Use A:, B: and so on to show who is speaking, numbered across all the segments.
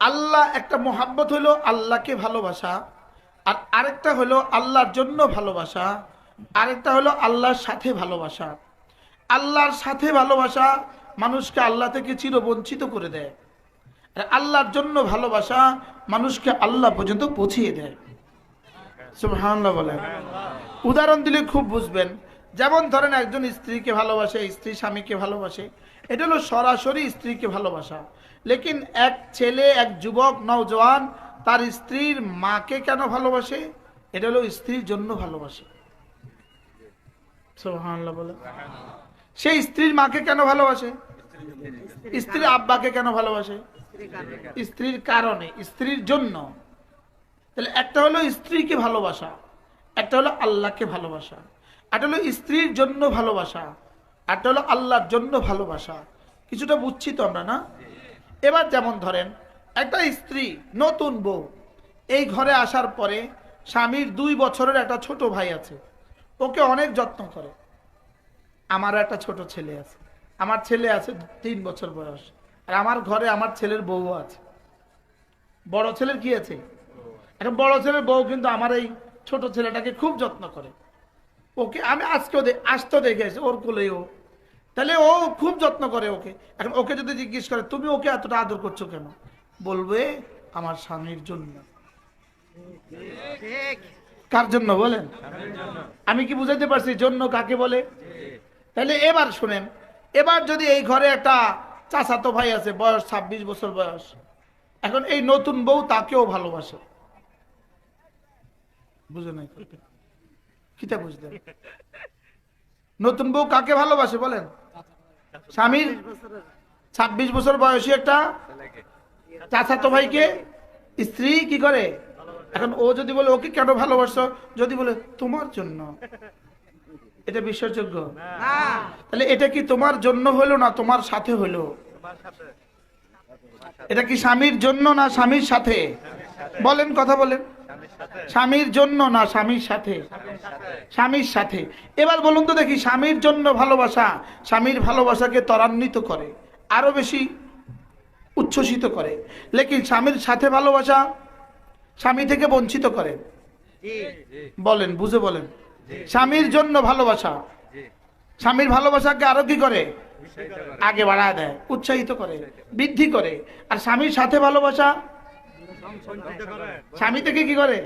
A: আল্লাহ একটা মোহাব্বত হলো আল্লাহকে ভালোবাসা, আর আরেকটা হলো আল্লাহর জন্য ভালোবাসা, আরেকটা হলো আল্লাহর সাথে ভালোবাসা। আল্লাহর সাথে ভালোবাসা মানুষকে আল্লাহ থেকে চিরবঞ্চিত করে দেয়, আর আল্লাহর জন্য ভালোবাসা মানুষকে আল্লাহ পর্যন্ত পৌঁছিয়ে দেয়। বলেন। উদাহরণ দিলে খুব বুঝবেন। যেমন ধরেন একজন স্ত্রীকে ভালোবাসে, স্ত্রী স্বামীকে ভালোবাসে, এটা হলো সরাসরি স্ত্রীকে ভালোবাসা। লেকিন এক ছেলে এক যুবক নওজওয়ান তার স্ত্রীর মাকে কেন ভালোবাসে? এটা হলো স্ত্রীর জন্য ভালোবাসে। সেই স্ত্রীর মাকে কেন ভালোবাসে? স্ত্রীর আব্বাকে কেন ভালোবাসে? স্ত্রীর কারণে স্ত্রীর জন্য। তাহলে একটা হলো স্ত্রীকে ভালোবাসা একটা হলো আল্লাহকে ভালোবাসা একটা হলো স্ত্রীর জন্য ভালোবাসা একটা হলো আল্লাহর জন্য ভালোবাসা। কিছুটা বুঝছি তো আমরা না? এবার যেমন ধরেন, একটা স্ত্রী, নতুন বউ, এই ঘরে আসার পরে স্বামীর দুই বছরের একটা ছোট ভাই আছে, ওকে অনেক যত্ন করে। আমারও একটা ছোট ছেলে আছে। আমার ছেলে আছে তিন বছর বয়স, আর আমার ঘরে আমার ছেলের বউ আছে। বড় ছেলের কি আছে? এখন বড় ছেলের বউ কিন্তু আমার এই ছোট ছেলেটাকে খুব যত্ন করে। ওকে আমি আজকেও আসতেও দেখে এসে ওর কোলেই ও তাহলে ও খুব যত্ন করে ওকে। এখন ওকে যদি জিজ্ঞেস করে তুমি ওকে এতটা আদর করছ কেন? বলবে আমার স্বামীর জন্য। কার জন্য বলেন? আমি কি বুঝাইতে পারছি জন্য কাকে বলে? তাহলে এবার শুনেন এবার যদি এই ঘরে একটা চাচাতো ভাই আছে বয়স ছাব্বিশ বছর বয়স এখন এই নতুন বউ তাকেও ভালোবাসে। বুঝে নাই কিতা বুঝলেন? নতুন বউ কাকে ভালোবাসে বলেন? স্বামীর ছাব্বিশ বছর বয়সী একটা চাচাতো ভাইকে? স্ত্রী কি করে? এখন ও যদি বলে ওকে কেন ভালোবাসো? যদি বলে তোমার জন্য। এটা বিশ্বাসযোগ্য? তাহলে এটা কি তোমার জন্য হলো না তোমার সাথে হলো? এটা কি স্বামীর জন্য না স্বামীর সাথে? বলেন কথা বলেন। স্বামীর জন্য না স্বামীর সাথে? স্বামীর সাথে। এবার বলুন তো দেখি স্বামীর জন্য ভালোবাসা স্বামীর ভালোবাসাকে ত্বরান্বিত করে আরও বেশি উচ্ছ্বসিত করে। লেকিন স্বামীর সাথে ভালোবাসা স্বামী থেকে বঞ্চিত করে। বলেন বুঝে বলেন। স্বামীর জন্য ভালোবাসা স্বামীর ভালোবাসাকে আরও কি করে। আগে বাড়ায় দেয় উৎসাহিত করে বৃদ্ধি করে। আর স্বামীর সাথে ভালোবাসা স্বামী থেকে কি করে?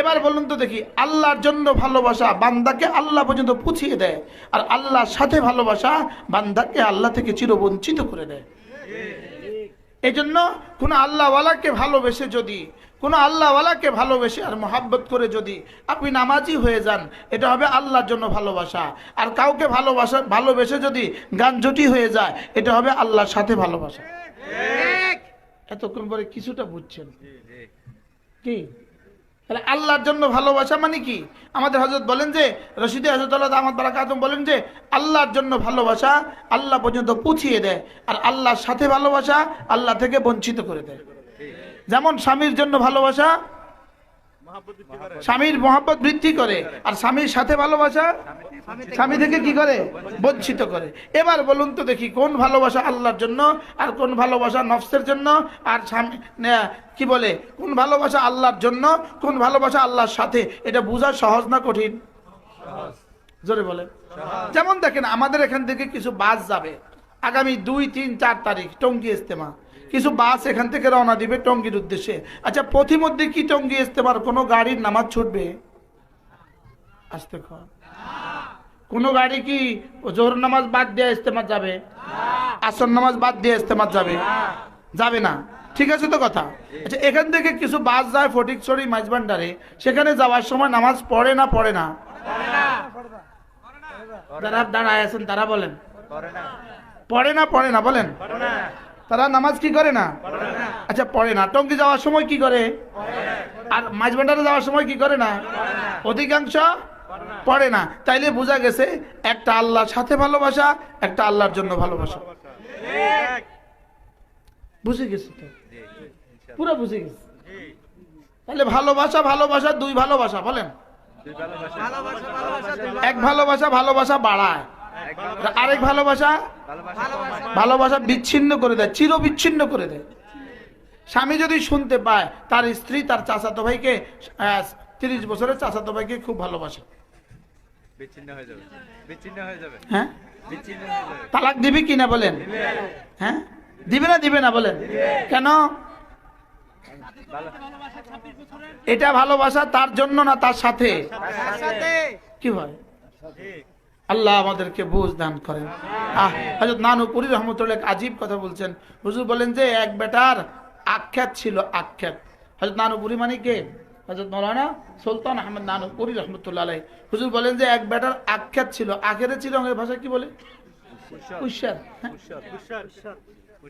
A: এবার বলুন তো দেখি, আল্লাহর জন্য ভালোবাসা বান্দাকে আল্লাহ পর্যন্ত পুছিয়ে দেয়, আর আল্লাহর সাথে ভালোবাসা বান্দাকে আল্লাহ থেকে চিরবঞ্চিত করে দেয়। এই জন্য কোনো আল্লাহওয়ালাকে ভালোবেসে যদি, কোনো আল্লাহওয়ালাকে ভালোবেসে আর মহাব্বত করে যদি আপনি নামাজি হয়ে যান, এটা হবে আল্লাহর জন্য ভালোবাসা। আর কাউকে ভালোবাসা, ভালোবেসে যদি গান জুটি হয়ে যায়, এটা হবে আল্লাহর সাথে ভালোবাসা। এতক্ষণ পরে কিছুটা বুঝছেন। কি? তাহলে আল্লাহর জন্য ভালোবাসা মানে কি? আমাদের হজরত বলেন যে রশিদে হজরত আহমদ বারাকাতম বলেন যে আল্লাহর জন্য ভালোবাসা আল্লাহ পর্যন্ত পুছিয়ে দেয় আর আল্লাহর সাথে ভালোবাসা আল্লাহ থেকে বঞ্চিত করে দেয়। যেমন স্বামীর জন্য ভালোবাসা স্বামীর মহাব্বত বৃদ্ধি করে আর স্বামীর সাথে ভালোবাসা স্বামী থেকে কি করে? বঞ্চিত করে। এবার বলুন তো দেখি, কোন ভালোবাসা আল্লাহর জন্য আর কোন ভালোবাসা নফসের জন্য? আর স্বামী কি বলে? কোন ভালোবাসা আল্লাহর জন্য, কোন ভালোবাসা আল্লাহর সাথে? এটা বোঝা সহজ না কঠিন? জোরে বলে যেমন দেখেন, আমাদের এখান থেকে কিছু বাস যাবে। আগামী দুই, তিন, চার তারিখ, টঙ্গি ইস্তেমা কিছু বাস এখান থেকে রওনা দিবে টঙ্গির উদ্দেশ্যে। আচ্ছা পথিমধ্যে কি টঙ্গি ইস্তেমার কোনো গাড়ির নামাজ ছুটবে? আসতে কর। কোনো গাড়ি কি জোহর নামাজ বাদ দিয়ে ইস্তেমা যাবে? আসর নামাজ বাদ দিয়ে ইস্তেমা যাবে? যাবে না। ঠিক আছে তো কথা? আচ্ছা এখান থেকে কিছু বাস যায় ফটিকছড়ি মাঝবান্ডারে সেখানে যাওয়ার সময় নামাজ পড়ে না পড়ে না? যারা দাঁড়ায় আছেন, তারা বলেন। পড়ে না পড়ে না, বলেন। তারা নামাজ কি করে না? আচ্ছা পড়ে না। টঙ্গি যাওয়ার সময় কি করে? আর মাঝবান্ডারে যাওয়ার সময় কি করে না? অধিকাংশ পড়ে না। তাইলে বোঝা গেছে, একটা আল্লাহর সাথে ভালোবাসা, একটা আল্লাহর জন্য ভালোবাসা। বুঝে গেছে পুরো বুঝে গেছে। তাহলে ভালোবাসা ভালোবাসা, দুই ভালোবাসা, বলেন। এক ভালোবাসা ভালোবাসা বাড়ায়। আরেক ভালোবাসা ভালোবাসা বিচ্ছিন্ন করে দেয় চির বিচ্ছিন্ন করে দেয়। স্বামী যদি শুনতে পায়, তার স্ত্রী, তার চাচাতো ভাইকে তিরিশ বছরের চাচাতো ভাইকে খুব ভালোবাসে।
B: হয়ে
A: তালাক দিবি কিনা বলেন? হ্যাঁ? দিবে না দিবে না বলেন? কেন? এটা ভালোবাসা তার জন্য না তার সাথে? কি হয়? আল্লাহ আমাদেরকে বুঝ দান করেন। আহ হজরত নানুপুরি রহমতুল্লাহ এক আজীব কথা বলছেন। হুজুর বলেন যে এক বেটার আখ্যাত ছিল আখ্যাত হজরত নানুপুরি মানে কে? হজরত মৌলানা সুলতান আহমদ নানুপুরি রহমতুল্লাহ আলাই হুজুর বলেন যে এক বেটার আখ্যাত ছিল। আখেরে ছিল আমাদের ভাষা কি বলে? কুশার হ্যাঁ?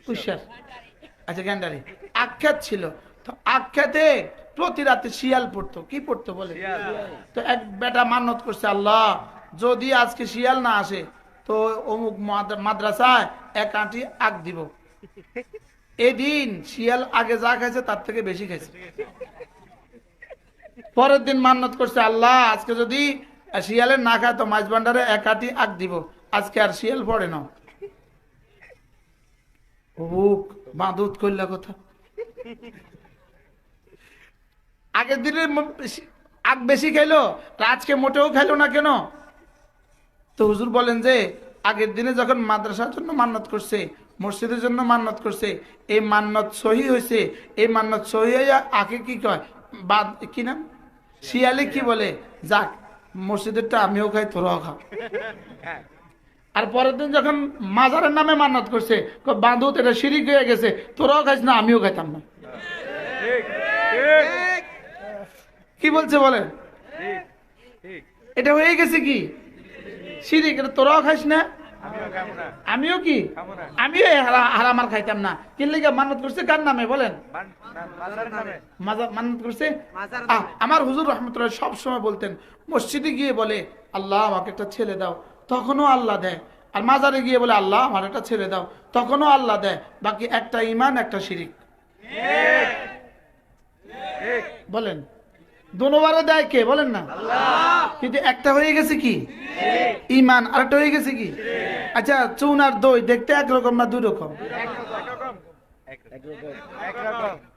A: কুশার আচ্ছা গ্যান্ডারি। আখ্যাত ছিল। তো আখ্যাতে প্রতি রাতে শিয়াল পড়তো। কি পড়তো বলে? তো এক বেটা মান্নত করছে আল্লাহ যদি আজকে শিয়াল না আসে তো অমুক মাদ- মাদ্রাসায় এক আঁটি আগ দিব। এদিন শিয়াল আগে যা খাইছে তার থেকে বেশি খাইছে। পরের দিন মান্নত করছে, আল্লাহ, আজকে যদি শিয়ালের না খায় তো মাছ ভান্ডারে এক আগ দিব। আজকে আর শিয়াল পড়ে না। বুক বাঁধুত করলা কথা। আগের দিনের আগ বেশি খাইলো আজকে মোটেও খাইলো না কেন? তো হুজুর বলেন যে, আগের দিনে যখন মাদ্রাসার জন্য মান্নত করছে, মসজিদের জন্য মান্নত করছে, এই মান্নত সহি হয়েছে এই মান্নত সহি আগে কি কয়? বাদ কি নাম? শিয়ালে কি বলে? যাক মসজিদেরটা আমিও খাই তোরাও খা। আর পরের দিন যখন মাজারের নামে মান্নাত করছে বাঁধুত এটা শিরিক হয়ে গেছে তোরাও খাইস না আমিও খাইতাম না। কি বলছে
B: ঠিক।
A: এটা হয়ে গেছে কি? শিরিক এটা তোরাও খাইস না
B: আমিও
A: কি? আমিও এই হারা- হারাম আর খাইতাম না। কিনলে মান্নত করছে? কার নামে বলেন?
B: মান-
A: মান্নত করছে? আমার হুজুর রহমতুল্লাহ সব সময় বলতেন মসজিদে গিয়ে বলে আল্লাহ আমাকে একটা ছেলে দাও। তখনও আল্লাহ দেয়। আর মাজারে গিয়ে বলে আল্লাহ আমার একটা ছেলে দাও। তখনও আল্লাহ দেয় বাকি একটা ইমান একটা শিরিক। বলেন। দোনোবারে দেয় কে? বলেন না। কিন্তু একটা হয়ে গেছে কি? ইমান আরেকটা হয়ে গেছে কি? আচ্ছা চুন আর দই দেখতে একরকম না দুই রকম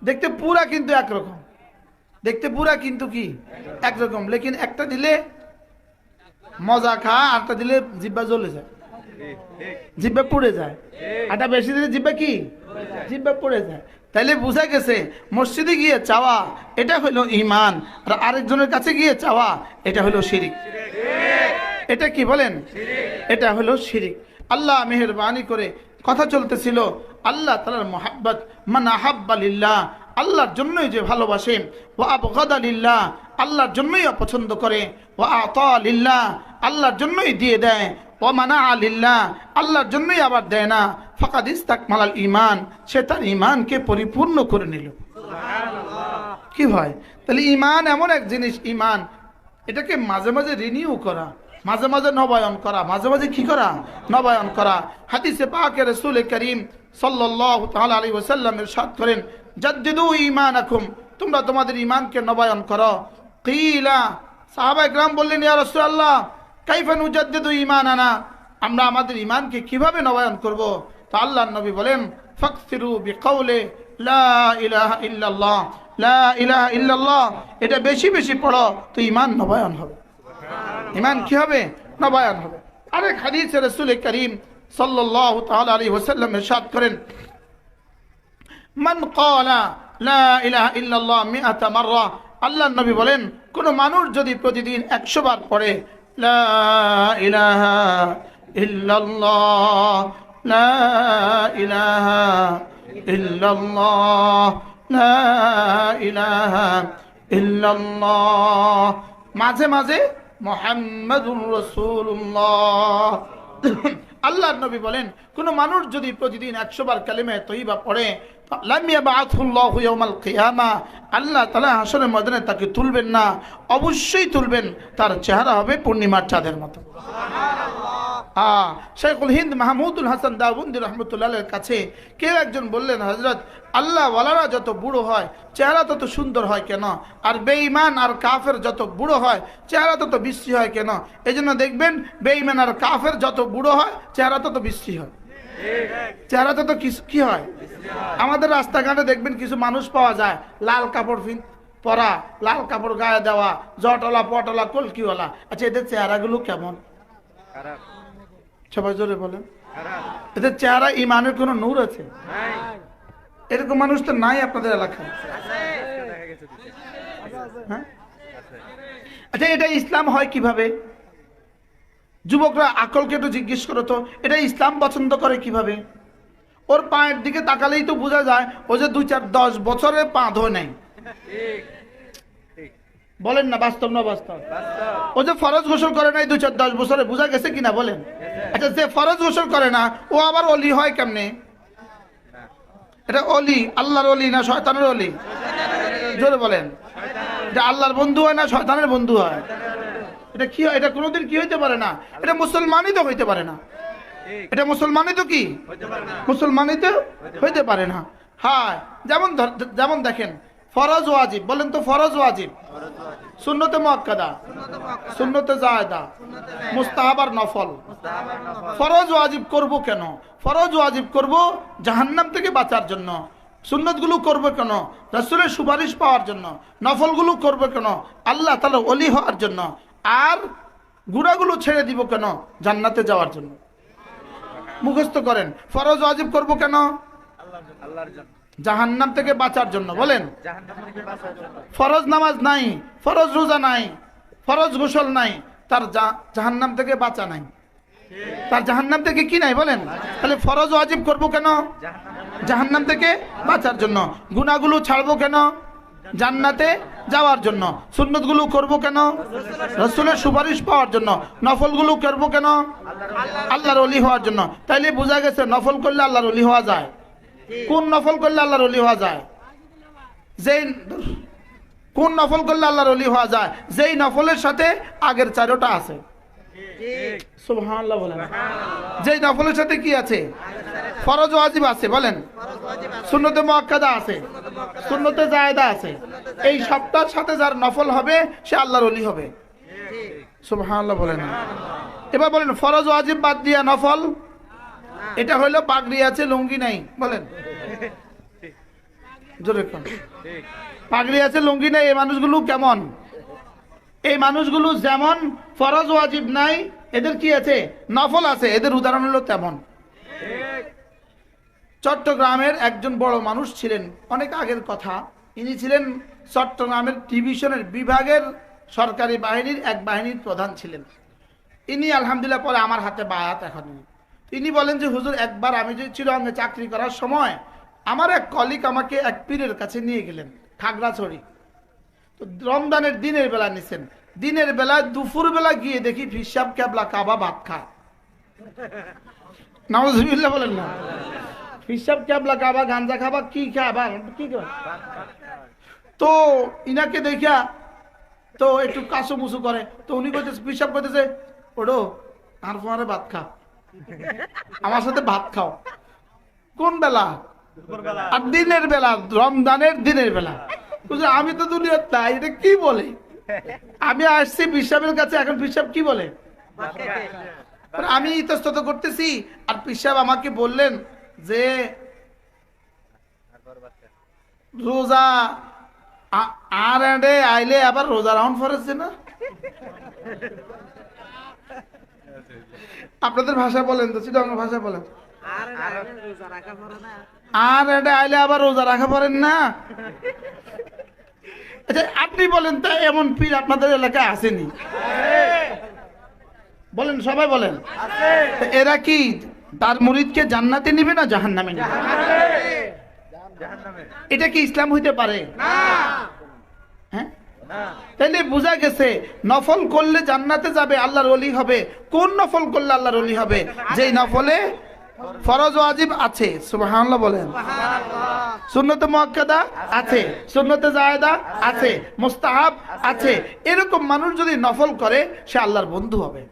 A: দেখতে পুরা কিন্তু একরকম। দেখতে পুরা কিন্তু কি? একরকম। লেকিন একটা দিলে মজা খা আরটা দিলে জিব্বা জ্বলে যায়। জিব্বা পুড়ে যায়। আটা বেশি দিলে জিব্বা কি? জিব্বা পড়ে যায়। তাইলে বোঝা গেছে, মসজিদে গিয়ে চাওয়া, এটা হলো ইমান আর আরেকজনের কাছে গিয়ে চাওয়া, এটা হলো শিরিক। এটা কি বলেন? এটা হলো শিরিক। আল্লাহ মেহরবানি করে কথা চলতেছিল, আল্লাহ তালার মোহাব্বত, মান আহাব্বালিল্লাহ আল্লাহর জন্যই যে ভালোবাসে ও আবগাদালিল্লাহ আল্লাহর জন্যই অপছন্দ করে ও আতালিল্লাহ আল্লাহর জন্যই দিয়ে দেয় ও মানা আল্লাহর জন্যই আবার দেয় না। ফাঁকা দিস তাক মালাল ইমান সে তার ইমানকে পরিপূর্ণ করে নিল। কি হয়? তাহলে ইমান এমন এক জিনিস ইমান এটাকে মাঝে মাঝে রিনিউ করা মাঝে মাঝে নবায়ন করা মাঝে মাঝে কি করা? নবায়ন করা। হাদিসে পাকে রসুল করিম সাল্লাহ তাল আলী ওসাল্লাম সাত করেন জাদ্দিদু ইমান আখুম তোমরা তোমাদের ইমানকে নবায়ন করো। কিলা সাহাবাই গ্রাম বললেন ইয়ার রসুল্লাহ রাসূলুল্লাহ কাইফা নুজাদ্দিদু ঈমানানা? আমরা আমাদের ঈমানকে কীভাবে নবায়ন করব? তো আল্লাহর নবী বলেন, ফাকসিরু বিকাউলি লা ইলাহা ইল্লাল্লাহ, লা ইলাহা ইল্লাল্লাহ। এটা বেশি বেশি পড়ো, তো ঈমান নবায়ন হবে। ইমান কি হবে? নবায়ন হবে। আরেক হাদিসে রাসূল করিম সাল্লাল্লাহু তাআলা আলাইহি ওয়াসাল্লাম ইরশাদ করেন, মান ক্বালা লা ইলাহা ইল্লাল্লাহ মিআতা মাররা। আল্লাহর নবী বলেন, কোন মানুষ যদি প্রতিদিন 100 বার পড়ে লা ইলাহা ইল্লাল্লাহ লা ইলাহা ইল্লাল্লাহ লা ইলাহা ইল্লাল্লাহ মাঝে মাঝে মোহাম্মদুর রসুল্লাহ আল্লাহর নবী বলেন, কোন মানুষ যদি প্রতিদিন একশো বার কালিমে তৈবা পড়ে আল্লাহ তালা হাসনের ময়দানে তাকে তুলবেন না, অবশ্যই তুলবেন, তার চেহারা হবে পূর্ণিমার চাঁদের মতো। আহ শেখুল হিন্দ মাহমুদুল হাসান দাবুন্দি রহমতুল্লাহের কাছে কেউ একজন বললেন হজরত আল্লাহ ওয়ালারা যত বুড়ো হয়, চেহারা তত সুন্দর হয় কেন? আর বেঈমান আর কাফের যত বুড়ো হয়, চেহারা তত বিশ্রী হয় কেন? এই জন্য দেখবেন, বেঈমান আর কাফের যত বুড়ো হয়, চেহারা তত বিশ্রী হয়। চেহারাতে তো কিছু কি হয়? আমাদের রাস্তাঘাটে দেখবেন কিছু মানুষ পাওয়া যায়, লাল কাপড় ফিন, পরা, লাল কাপড় গায়ে দেওয়া, জটলা, পটলা, কলকিওয়ালা। আচ্ছা এদের চেহারাগুলো কেমন? সবাই জোরে বলেন। এদের চেহারা ইমানের কোনো নূর আছে? এরকম মানুষ তো নাই আপনাদের এলাকায়। হ্যাঁ? আচ্ছা এটা ইসলাম হয় কীভাবে? যুবকরা আকলকে একটু জিজ্ঞেস করো তো, এটা ইসলাম পছন্দ করে কীভাবে? ওর পায়ের দিকে তাকালেই তো বোঝা যায়, ও যে দুই চার দশ বছরে পা ধোয়
B: ঠিক
A: বলেন না, বাস্তব না বাস্তব? ও যে ফরজ গোসল করে নাই দুই চার দশ বছরে, বোঝা গেছে কিনা বলেন? আচ্ছা যে ফরজ গোসল করে না, ও আবার অলি হয় কেমনে? এটা অলি, আল্লাহর অলি না শয়তানের অলি? জোরে বলেন। এটা আল্লাহর বন্ধু হয় না শয়তানের বন্ধু হয়? এটা কি হয়? এটা কোনোদিন কি হইতে পারে না? এটা মুসলমানই তো হইতে পারে না। এটা মুসলমানই তো কি?
B: না
A: মুসলমানই তো হইতে পারে না। হ্যাঁ যেমন যেমন দেখেন ফরজ ওয়াজিব, বলেন তো ফরজ ওয়াজিব। সুন্নতে মুআক্কাদা, সুন্নতে জায়দা মুস্তাহাব আর নফল। ফরজ ওয়াজিব করব কেন? ফরজ ওয়াজিব করব জাহান্নাম থেকে বাঁচার জন্য। সুন্নতগুলো করব কেন? রাসূলের সুপারিশ পাওয়ার জন্য। নফলগুলো করব কেন? আল্লাহ তালা ওলি হওয়ার জন্য। আর গুড়াগুলো ছেড়ে দিব কেন? জান্নাতে যাওয়ার জন্য। মুখস্থ করেন। ফরজ ওয়াজিব করব কেন?
B: আল্লাহর জন্য।
A: জাহান্নাম থেকে বাঁচার জন্য, বলেন। ফরজ নামাজ নাই, ফরজ রোজা নাই, ফরজ গোসল নাই, তার জাহান্নাম থেকে বাঁচা নাই। তার জাহান্নাম থেকে কি নাই, বলেন? তাহলে ফরজ ওয়াজিব করব কেন?
B: জাহান্নাম
A: থেকে বাঁচার জন্য। গুনাহগুলো ছাড়বো কেন? জান্নাতে যাওয়ার জন্য। সুন্নতগুলো করব কেন? রসুলের সুপারিশ পাওয়ার জন্য। নফলগুলো করব কেন? আল্লাহর অলি হওয়ার জন্য। তাইলে বোঝা গেছে, নফল করলে আল্লাহর অলি হওয়া যায়। কোন নফল করলে আল্লাহর অলি হওয়া যায়? যেই কোন নফল করলে আল্লাহর অলি হওয়া যায়? যেই নফলের সাথে আগের চারোটা আছে। যেই নফলের সাথে কি আছে? ফরজ ওয়াজিব আছে, বলেন। সুন্নতে মুআক্কাদা আছে। সুন্নতে জায়েদা আছে। এই সবটার সাথে যার নফল হবে, সে আল্লাহর ওলি হবে। সুবহানাল্লাহ বলেন। এবার বলেন, ফরজ ওয়াজিব বাদ দিয়া নফল? এটা হলো পাগড়ি আছে, লুঙ্গি নাই, বলেন। পাগড়ি আছে, লুঙ্গি নাই, এই মানুষগুলো কেমন? এই মানুষগুলো যেমন, ফরজ ওয়াজিব নাই, এদের কি আছে? নফল আছে, এদের উদাহরণ হলো তেমন। চট্টগ্রামের একজন বড় মানুষ ছিলেন, অনেক আগের কথা। ইনি ছিলেন চট্টগ্রামের ডিভিশনের বিভাগের সরকারি বাহিনীর এক বাহিনীর প্রধান ছিলেন। ইনি আলহামদুলিল্লাহ পরে আমার হাতে বায়াত এখন। তিনি বলেন যে, হুজুর, একবার আমি যে চিরঙ্গে চাকরি করার সময়, আমার এক কলিক আমাকে এক পীরের কাছে নিয়ে গেলেন, খাগড়াছড়ি। তো রমজানের দিনের বেলা নিছেন। দিনের বেলা দুপুর বেলা গিয়ে দেখি ফিসাব ক্যাবলা কাবা, ভাত খায়। নওয়াজুবিল্লাহ বলেন না। ফিসাব ক্যাবলা কাবা গাঞ্জা খাবা, কি খাবা কি তো ইনাকে দেখিয়া, তো একটু কাসু মুসু করে। তো উনি কইতেছে পিসাব করতেছে ওডো আর ফোয়ারে ভাত খা। আমার সাথে ভাত খাও। কোন বেলা? আর দিনের বেলা রমজানের দিনের বেলা। আমি তো দুনিয়ার তাই এটা কি বলে? আমি আসছি পিসাবের কাছে এখন পিসাব কি বলে? আমি ইতস্তত করতেছি আর পিসাব আমাকে বললেন যে রোজা আর আইলে আবার রোজা রাউন্ড ফরেছে না? আপনাদের ভাষা বলেন তো চিটাঙ্গ ভাষা বলেন। আর এটা আইলে আবার রোজা রাখা পারেন না? আচ্ছা আপনি বলেন তো এমন পীর আপনাদের এলাকায় আসেনি? বলেন সবাই বলেন। তো এরা কি তার মুরিদকে জান্নাতে নিবে না জাহান্নামে নিবে? এটা কি ইসলাম হইতে পারে?
B: না।
A: তাইলে বোঝা গেছে নফল করলে জান্নাতে যাবে আল্লাহর অলি হবে। কোন নফল করলে আল্লাহর অলি হবে? যেই নফলে ফরজ ওয়াজিব আছে সুবহানাল্লাহ বলেন। সুন্নতে মুআক্কাদা আছে সুন্নতে জায়েদা আছে মুস্তাহাব আছে। এরকম মানুষ যদি নফল করে সে আল্লাহর বন্ধু হবে।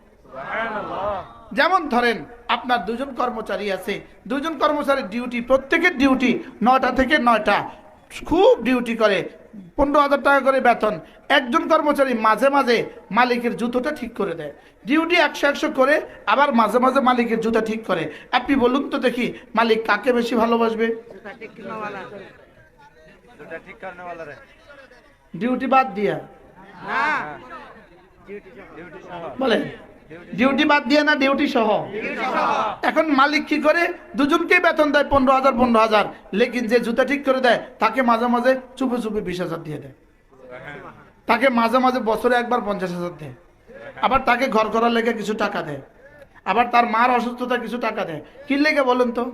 A: যেমন ধরেন আপনার দুজন কর্মচারী আছে। দুজন কর্মচারীর ডিউটি প্রত্যেকের ডিউটি নয়টা থেকে নয়টা। খুব ডিউটি করে। পনেরো হাজার টাকা করে বেতন। একজন কর্মচারী মাঝে মাঝে মালিকের জুতোটা ঠিক করে দেয়। ডিউটি একশো একশো করে আবার মাঝে মাঝে মালিকের জুতা ঠিক করে। আপনি বলুন তো দেখি মালিক কাকে বেশি ভালোবাসবে? ডিউটি বাদ দিয়া।
B: ডিউটি
A: বলেন। ডিউটি বাদ দিয়ে না, ডিউটি সহ? এখন মালিক কি করে? দুজনকেই বেতন দেয় পনেরো হাজার পনেরো হাজার। লেকিন যে জুতা ঠিক করে দেয়, তাকে মাঝে মাঝে চুপে চুপে বিশ হাজার দিয়ে দেয়। তাকে মাঝে মাঝে বছরে একবার পঞ্চাশ হাজার দেয়। আবার তাকে ঘর করার লেগে কিছু টাকা দেয়। আবার তার মার অসুস্থতা কিছু টাকা দেয়। কি লেগে বলেন তো?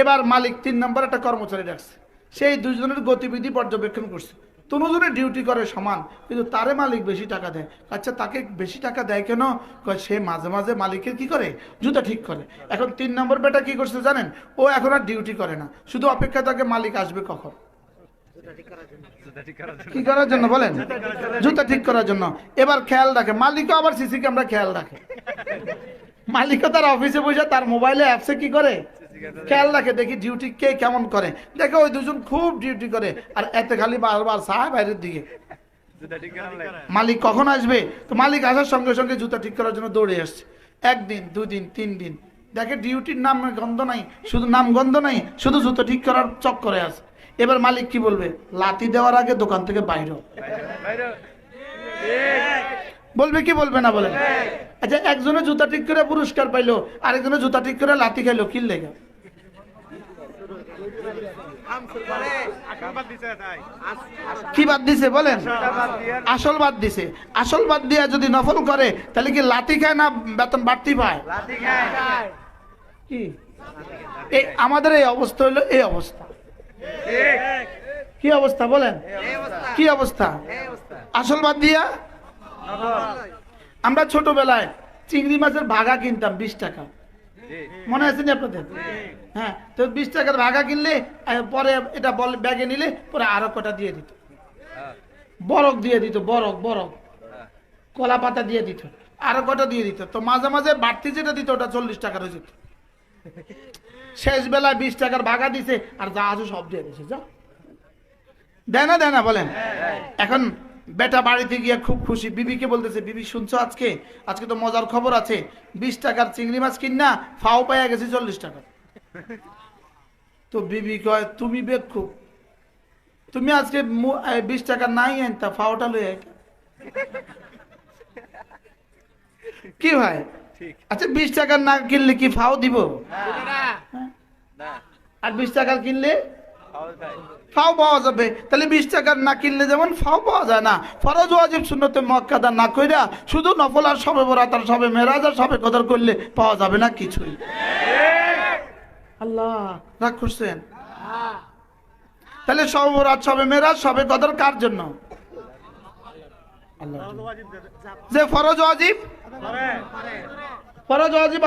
A: এবার মালিক তিন নম্বর একটা কর্মচারী রাখছে। সেই দুজনের গতিবিধি পর্যবেক্ষণ করছে। দুজনে ডিউটি করে সমান কিন্তু তারে মালিক বেশি টাকা দেয়। আচ্ছা তাকে বেশি টাকা দেয় কেন? সে মাঝে মাঝে মালিকের কি করে? জুতা ঠিক করে। এখন তিন নম্বর বেটা কি করছে জানেন? ও এখন আর ডিউটি করে না। শুধু অপেক্ষা থাকে মালিক আসবে কখন? কি করার জন্য বলেন? জুতা ঠিক করার জন্য। এবার খেয়াল রাখে মালিকও আবার সিসি ক্যামেরা খেয়াল রাখে। মালিকও তার অফিসে বসে তার মোবাইলে অ্যাপসে কি করে? খেয়াল রাখে দেখি ডিউটি কে কেমন করে? দেখে ওই দুজন খুব ডিউটি করে। আর এতে খালি বারবার সাহেব বাইরের দিকে। মালিক কখন আসবে? তো মালিক আসার সঙ্গে সঙ্গে জুতা ঠিক করার জন্য দৌড়ে আসছে। একদিন দুদিন তিন দিন। দেখে ডিউটির নাম গন্ধ নাই শুধু নাম গন্ধ নাই শুধু জুতো ঠিক করার চক্করে আছে। এবার মালিক কি বলবে? লাতি দেওয়ার আগে দোকান থেকে বাইর বলবে কি বলবে না বলেন আচ্ছা একজনে জুতা ঠিক করে পুরস্কার পাইলো আরেকজনে জুতা ঠিক করে লাতি খাইলো কি লেগে? কি বাদ দিছে, বলেন? আসল বাদ দিছে। আসল বাদ দিয়া যদি নফল করে, তাহলে কি লাতি খায় না বেতন বাড়তি পায়? কি? এই আমাদের এই অবস্থা হলো এই অবস্থা। কি অবস্থা, বলেন? কি অবস্থা? আসল বাদ দিয়া? আমরা ছোটবেলায় চিংড়ি মাছের ভাগা কিনতাম বিশ টাকা। মনে আছে নি আপনাদের? হ্যাঁ তো বিশ টাকার ভাগা কিনলে পরে এটা বল ব্যাগে নিলে পরে আরও কটা দিয়ে দিত।
B: হ্যাঁ
A: বরফ দিয়ে দিত বরক বরক।
B: হ্যাঁ।
A: কলা পাতা দিয়ে দিত। আরও কটা দিয়ে দিত। তো মাঝে মাঝে বাড়তি যেটা দিত ওটা চল্লিশ টাকার হয়ে যেত। শেষ বেলায় বিশ টাকার ভাগা দিছে আর যা আছে সব দিয়ে দিছে যা দেয় না দেয় না বলেন। এখন বেটা বাড়িতে গিয়ে খুব খুশি। বিবিকে বলতেছে বিবি শুনছো আজকে? আজকে তো মজার খবর আছে। বিশ টাকার চিংড়ি মাছ কিনা ফাও পাইয়া গেছে চল্লিশ টাকা। তো বিবি কয় তুমি বেক্ষুব তুমি আজকে বিশ টাকা নাই আনতা ফাওটা লই কি ভাই? আচ্ছা বিশ টাকার না কিনলে কি ফাও দিব?
B: না।
A: আর বিশ টাকার কিনলে? ফাও পাওয়া যাবে। তাহলে বিশ না কিনলে যেমন ফাও পাওয়া যায় না। ফরজ, ওয়াজিব শূন্যতে মক্কাদা না কইরা শুধু নফল সবে বরাত আর সবে মেরাজ আর সবে কদর করলে পাওয়া যাবে না কিছুই। আল্লাহ, রাগ তাহলে সবে বরাত, সবে মেরাজ, সবে কদর কার জন্য? যে ফরজ, ওয়াজিব?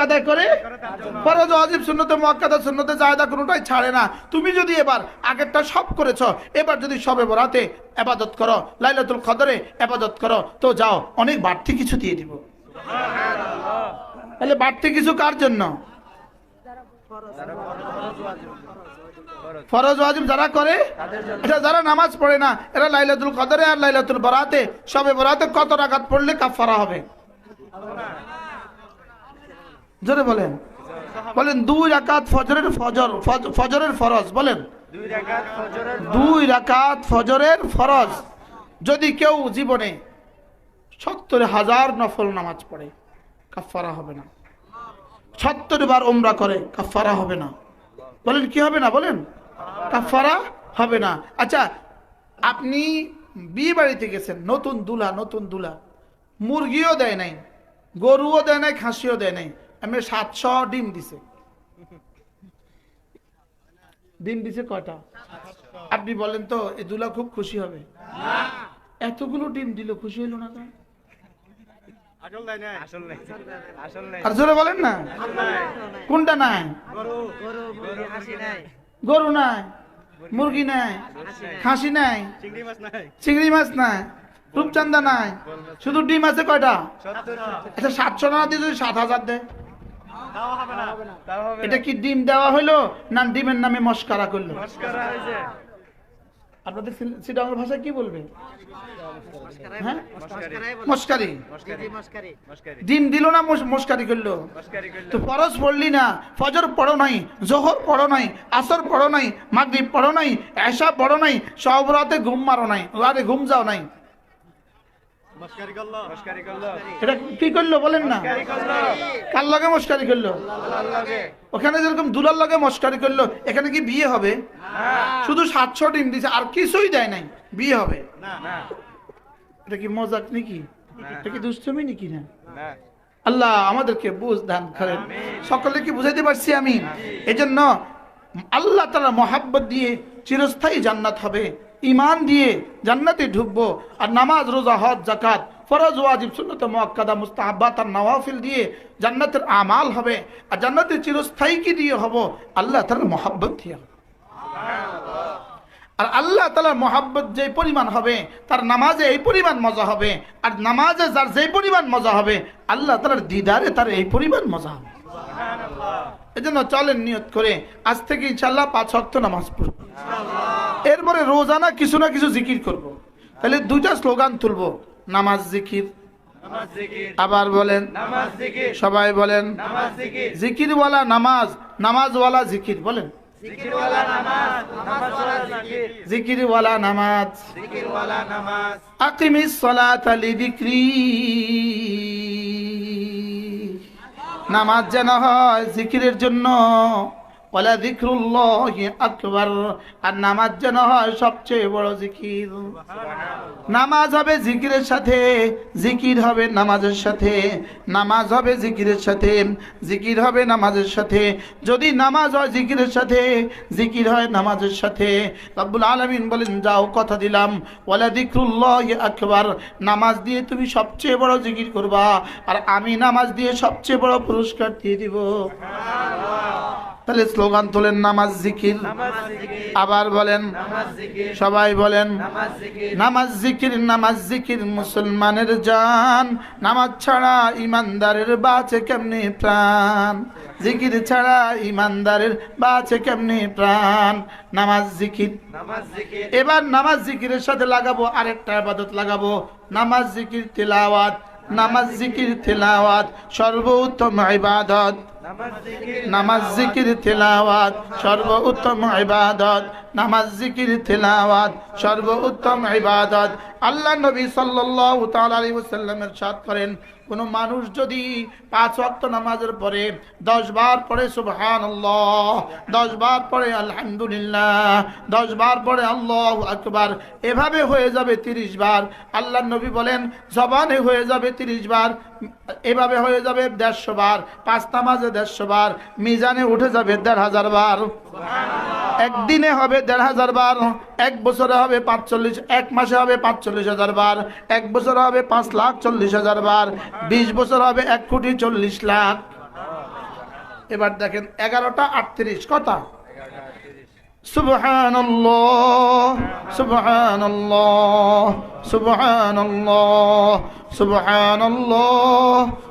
A: আদায় করে? কোনোটাই ছাড়ে না। তুমি যদি এবার আগেরটা সব করেছ, এবার যদি সবে বরাতে আবাদত করো, লাইলাতুল কদরে আবাদত করো, তো যাও, অনেক বাড়তি কিছু দিয়ে দিব। তাহলে বাড়তি কিছু কার জন্য? ফরজ ওয়াজিব যারা করে যারা নামাজ পড়ে না, এরা লাইলাতুল কদরে আর লাইলাতুল বরাতে, সবে বরাতে কত রাকাত পড়লে কাফারা হবে? জোরে বলেন। বলেন, দুই রাকাত ফজরের ফজর ফজরের ফরজ, বলেন।
B: দুই রাকাত ফজরের
A: ফরজ। যদি কেউ জীবনে সত্তর হাজার নফল নামাজ পড়ে কাফারা হবে না। সত্তর বার ওমরা করে কাফারা হবে না। বলেন, কি হবে না, বলেন? কাফারা হবে না। আচ্ছা আপনি বিয়ে বাড়িতে গেছেন, নতুন দুলা নতুন দুলা। মুরগিও দেয় নাই, গরুও দেয় নাই, খাসিও দেয় নাই। আমি সাতশো ডিম দিছে। ডিম দিছে কয়টা? আপনি বলেন তো এই দুলা খুব খুশি হবে। এতগুলো ডিম দিল খুশি হলো না কেন?
B: আসল নাই না আসল নাই আসল নাই
A: আর জোরে বলেন না। কোনটা নাই? গরু নাই। মুরগি নাই খাসি নাই
B: চিংড়ি মাছ নাই।
A: চিংড়ি নাই রূপচান্দা নাই। শুধু ডিম আছে কয়টা? আচ্ছা সাতশো টাকা দিয়ে যদি সাত হাজার দেয়। এটা কি ডিম দেওয়া হইল না ডিমের নামে মস্কারা করল? আপনাদের সিডাঙ্গের ভাষায় কি বলবে? হ্যাঁ?
B: মস্কারি।
A: মস্কারি
B: মস্কারি। মস্কারি।
A: ডিম দিল না মস্কারি করল?
B: মস্কারি করল।
A: তো ফরজ পড়লি না। ফজর পড়ো নাই জোহর পড়ো নাই আসর পড়ো নাই মাগরিব পড়ো নাই এসা পড়ো নাই সব রাতে ঘুম মারো নাই রাতে ঘুম যাও নাই
B: মস্কারি করল মস্কারি করল
A: এটা কি করল বলেন না? কার লগে মস্কারি করল? ওখানে যেরকম দুলার লগে মস্কারি করল এখানে কি বিয়ে হবে? শুধু সাতশো ডিম দিছে আর কিছুই দেয় নাই বিয়ে হবে। এটা কি মজাক নাকি? এটা কি দুষ্টমি নাকি না? আল্লাহ আমাদেরকে বুঝ দান করেন। সকলে কি বুঝাইতে পারছি আমি? এজন্য আল্লাহ তালা মহাব্বত দিয়ে চিরস্থায়ী জান্নাত হবে। ইমান দিয়ে জান্নাতে ঢুকবো আর নামাজ, রোজা, হজ জাকাত ফরজ, ওয়াজিব, সুন্নত মুআক্কাদা মুস্তাহাব্বাত আর নওয়াফিল দিয়ে জান্নাতের আমাল হবে আর জান্নাতের চিরস্থায়ী কি দিয়ে হব আল্লাহ তাআলার মহাব্বত দিয়ে হবে। আর আল্লাহ তালার মহাব্বত যে পরিমাণ হবে, তার নামাজে এই পরিমাণ মজা হবে, আর নামাজে যার যে পরিমাণ মজা হবে, আল্লাহ তালার দিদারে তার এই পরিমাণ মজা হবে এজন্য চলেন নিয়ত করে আজ থেকে ইনশাল্লাহ পাঁচ অক্ত নামাজ পড়ব। এরপরে রোজানা কিছু না কিছু জিকির করব। তাহলে দুইটা স্লোগান তুলবো, নামাজ জিকির। আবার বলেন, সবাই বলেন
B: জিকির
A: জিকিরওয়ালা নামাজ, নামাজওয়ালা জিকির, বলেন।
B: জিকিরওয়ালা নামাজ।
A: আকিমিস সালাতা লিযিকরি নামাজ যেন হয় জিকিরের জন্য। আর নামাজ যেন হয় সবচেয়ে বড় জিকির নামাজ হবে সাথে জিকির হবে নামাজের সাথে। নামাজ হবে জিকিরের সাথে জিকির হবে নামাজের সাথে। যদি নামাজ হয় জিকিরের সাথে জিকির হয় নামাজের সাথে। রব্বুল আলামিন বলেন, যাও, কথা দিলাম। ওয়ালা যিকরুল্লাহি আকবার, নামাজ দিয়ে তুমি সবচেয়ে বড় জিকির করবা। আর আমি নামাজ দিয়ে সবচেয়ে বড় পুরস্কার দিয়ে দিব। তাহলে স্লোগান তোলেন, নামাজ জিকির। আবার বলেন, সবাই বলেন,
B: নামাজ জিকির
A: নামাজ জিকির, মুসলমানের জান। নামাজ ছাড়া ইমানদারের বাঁচে কেমনি প্রাণ? জিকির ছাড়া ইমানদারের বাঁচে কেমনি প্রাণ? নামাজ জিকির। এবার নামাজ জিকিরের সাথে লাগাবো আরেকটা আবাদত লাগাবো। নামাজ জিকির, তেলাওয়াত, নামাজ জিকির, তেলাওয়াত, সর্বোত্তম ইবাদত
B: নামাজ জিকির,
A: তেলাওয়াত, সর্ব উত্তম ইবাদত। নামাজ জিকির, তেলাওয়াত, সর্ব উত্তম ইবাদত। আল্লাহ নবী সাল্লাল্লাহু তাআলা আলাইহি ওয়াসাল্লামের সাথ করেন। কোন মানুষ যদি পাঁচ ওয়াক্ত নামাজের পরে দশ বার পরে সুবহানাল্লাহ দশ বার পরে আলহামদুলিল্লাহ দশ বার পরে আল্লাহ আকবার এভাবে হয়ে যাবে তিরিশ বার। আল্লাহ নবী বলেন জবানে হয়ে যাবে তিরিশ বার এভাবে হয়ে যাবে দেড়শো বার পাঁচ নামাজে দেড়শো বার মিজানে উঠে যাবে দেড় হাজার বার। একদিনে হবে দেড় হাজার বার এক বছরে হবে পাঁচচল্লিশ এক মাসে হবে পাঁচচল্লিশ হাজার বার এক বছরে হবে পাঁচ লাখ চল্লিশ হাজার বার বিশ বছর হবে এক কোটি চল্লিশ লাখ এবার দেখেন এগারোটা আটত্রিশ কথা سبحان الله سبحان الله سبحان الله سبحان الله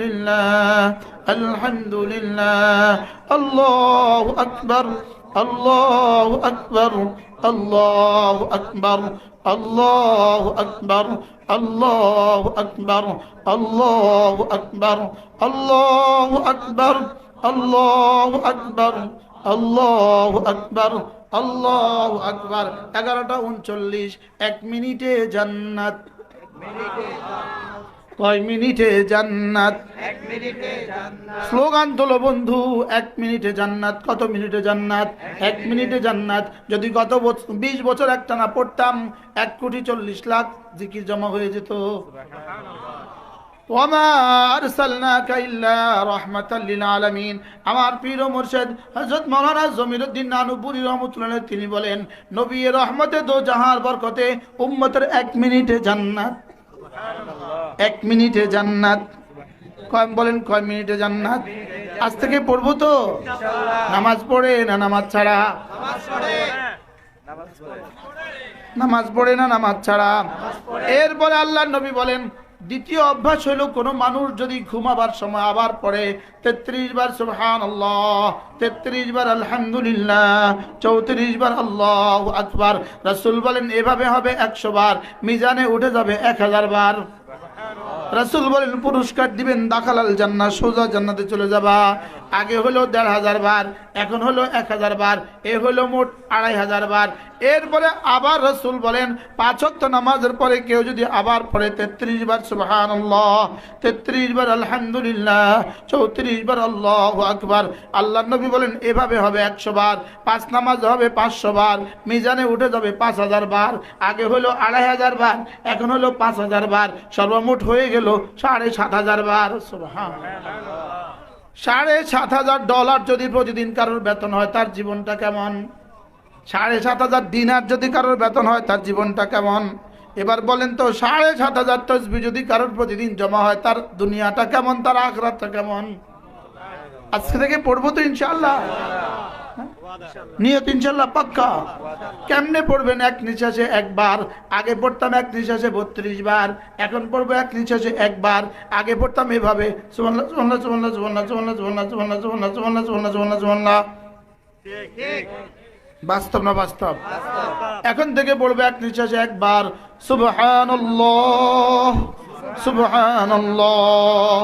A: لله الحمد لله الله أكبر الله أكبر الله أكبر الله أكبر الله أكبر الله أكبر الله أكبر الله أكبر আল্লাহ আকবার আল্লাহ আকবার এগারোটা উনচল্লিশ এক মিনিটে জান্নাত কয় মিনিটে জান্নাত
B: এক মিনিটে জান্নাত।
A: স্লোগান তোলো বন্ধু এক মিনিটে জান্নাত। কত মিনিটে জান্নাত? এক মিনিটে জান্নাত। যদি গত বিশ বছর একটা না পড়তাম এক কোটি চল্লিশ লাখ জিকির জমা হয়ে যেত। আমার পীর মুর্শিদ হযরত মাওলানা জমিরউদ্দিন নানুপুরি রাহমাতুল্লাহ তিনি বলেন নবী রহমতে দো জাহার বরকতে উম্মতের এক মিনিটে জান্নাত। এক মিনিটে জান্নাত। কয় বলেন কয় মিনিটে জান্নাত? আজ থেকে পড়ব তো? নামাজ পড়ে না নামাজ ছাড়া?
B: নামাজ পড়ে
A: না নামাজ ছাড়া? এরপরে আল্লাহ নবী বলেন, দ্বিতীয় অভ্যাস হলো কোনো মানুষ যদি ঘুমাবার সময় আবার পড়ে, তেত্রিশ বার সুবহান আল্লাহ তেত্রিশ বার আলহামদুলিল্লাহ, চৌত্রিশ বার আল্লাহ আকবার। রাসূল বলেন, এভাবে হবে একশো বার, মিজানে উঠে যাবে এক হাজার বার। রাসূল বলেন, পুরস্কার দিবেন, দাখালাল জান্না সোজা জান্নাতে চলে যাবা। আগে হলো দেড় হাজার বার, এখন হলো এক হাজার বার, এ হলো মোট আড়াই হাজার বার। এরপরে আবার রসুল বলেন পাঁচক্ত নামাজের পরে কেউ যদি আবার পড়ে, তেত্রিশ বার সুবহান তেত্রিশ বার, আলহামদুলিল্লাহ, চৌত্রিশ বার, আল্লাহ আকবার। আল্লাহ নবী বলেন, এভাবে হবে একশো বার, পাঁচ নামাজ হবে পাঁচশো বার, মিজানে উঠে যাবে পাঁচ হাজার বার, আগে হলো আড়াই হাজার বার, এখন হলো পাঁচ হাজার বার। সর্বমোট হয়ে গেল সাড়ে সাত হাজার বার সাড়ে সাত হাজার ডলার যদি প্রতিদিন কারোর বেতন হয়, তার জীবনটা কেমন? সাড়ে সাত হাজার দিনার যদি কারোর বেতন হয়, তার জীবনটা কেমন? এবার বলেন তো, সাড়ে সাত হাজার তসবি যদি কারোর প্রতিদিন জমা হয়, তার দুনিয়াটা কেমন, তার আখরাতটা কেমন? আজকে থেকে পড়ব তো ইনশাল্লাহ নিয়ত ইনশাল্লাহ পাক্কা কেমনে পড়বেন এক নিঃশ্বাসে একবার আগে পড়তাম এক নিঃশ্বাসে বত্রিশ বার এখন পড়ব এক নিঃশ্বাসে একবার আগে পড়তাম এভাবে বাস্তব না বাস্তব এখন থেকে পড়বে এক নিঃশ্বাসে একবার সুবহানাল্লাহ সুবহানাল্লাহ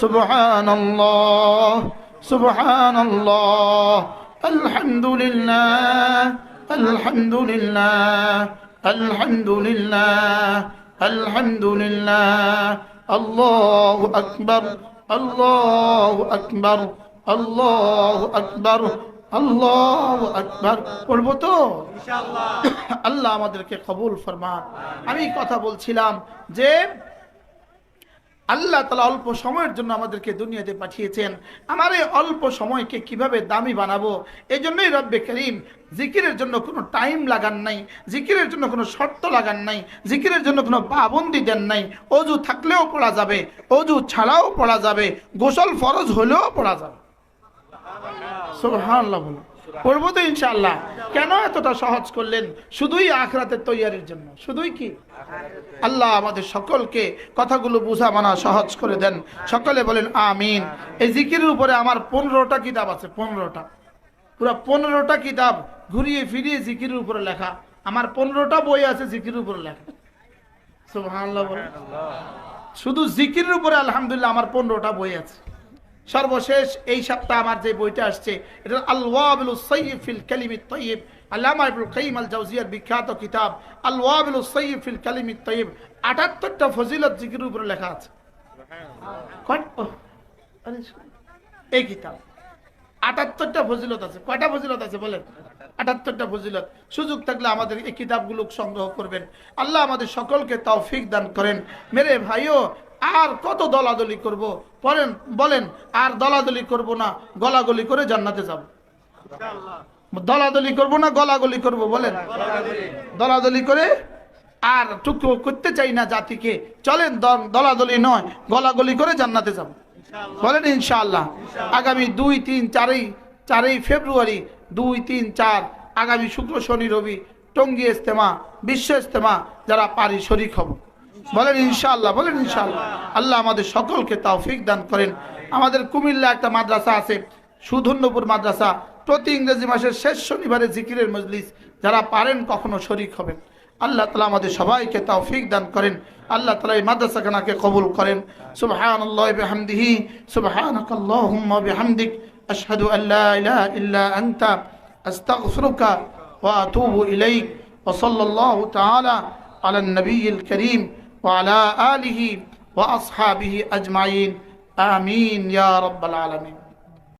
A: সুবহানাল্লাহ সুবহানাল্লাহ الحمد لله الحمد لله الحمد لله الحمد لله الله أكبر الله أكبر الله أكبر আল্লাহ আকবার পড়ব তো আল্লাহ আমাদেরকে কবুল ফরমান আমি কথা বলছিলাম যে আল্লাহ তালা অল্প সময়ের জন্য আমাদেরকে দুনিয়াতে পাঠিয়েছেন। আমার এই অল্প সময়কে কীভাবে দামি বানাবো? এই জন্যই রব্বে করিম জিকিরের জন্য কোনো টাইম লাগান নাই, জিকিরের জন্য কোনো শর্ত লাগান নাই, জিকিরের জন্য কোনো পাবন্দি দেন নাই। অজু থাকলেও পড়া যাবে, অজু ছাড়াও পড়া যাবে, গোসল ফরজ হলেও পড়া যাবে। সুবহানাল্লাহ বলো পড়ব তো ইনশাআল্লাহ। কেন এতটা সহজ করলেন? শুধুই আখরাতের তৈয়ারির জন্য। শুধুই কি? আল্লাহ আমাদের সকলকে কথাগুলো বুঝা মানা সহজ করে দেন। সকলে বলেন, আমিন। এই জিকিরের উপরে আমার পনেরোটা কিতাব আছে, পনেরোটা। পুরো পনেরোটা কিতাব ঘুরিয়ে ফিরিয়ে জিকিরের উপরে লেখা। আমার পনেরোটা বই আছে জিকিরের উপরে লেখা। শুধু জিকিরের উপরে আলহামদুলিল্লাহ আমার পনেরোটা বই আছে। সর্বশেষ এই সপ্তাহে আমার যে বইটা আসছে এটা আলওয়াবিল সৈয়দ ফিল কালিমিত তৈব আল্লামা ইবুল কাইম আল জাউজিয়ার বিখ্যাত কিতাব, আলওয়াবিল সৈয়দ ফিল কালিমিত তৈব আটাত্তরটা ফজিলত জিকির উপরে লেখা আছে। এই কিতাব। আটাত্তরটা ফজিলত আছে। কয়টা ফজিলত আছে বলেন? আটাত্তরটা ফজিলত। সুযোগ থাকলে আমাদের এই কিতাবগুলো সংগ্রহ করবেন। আল্লাহ আমাদের সকলকে তৌফিক দান করেন। মেরে ভাইও আর কত দলাদলি করব? বলেন বলেন, আর দলাদলি করব না, গলাগলি করে জান্নাতে যাব। দলাদলি করব না, গলাগলি করব, বলেন। দলাদলি করে আর টুকরো করতে চাই না জাতিকে। চলেন দলাদলি নয়, গলাগলি করে জান্নাতে যাব। বলেন ইনশাআল্লাহ। আগামী দুই, তিন, চারই চারই ফেব্রুয়ারি, দুই, তিন, চার, আগামী শুক্র, শনি, রবি, টঙ্গী ইস্তেমা বিশ্ব ইস্তেমা যারা পারি শরিক হব। বলেন ইনশাল্লাহ বলেন ইনশাল্লাহ আল্লাহ আমাদের সকলকে তাওফিক দান করেন। আমাদের কুমিল্লা একটা মাদ্রাসা আছে সুধন্যপুর মাদ্রাসা। প্রতি ইংরেজি মাসের শেষ শনিবারে জিকিরের মজলিস। যারা পারেন কখনো শরিক হবেন। আল্লাহ তালা আমাদের সবাইকে তাওফিক দান করেন। আল্লাহ তালা এই মাদ্রাসাখানাকে কবুল করেন। সুবাহি সুবাহিক বেহামদিহি সুবহানক আল্লাহুম্মা বিহামদিক। আশহাদু আল্লা ওয়া আলা নবিয়িল কারীম। وعلى آله وأصحابه أجمعين. آمين يا رب العالمين.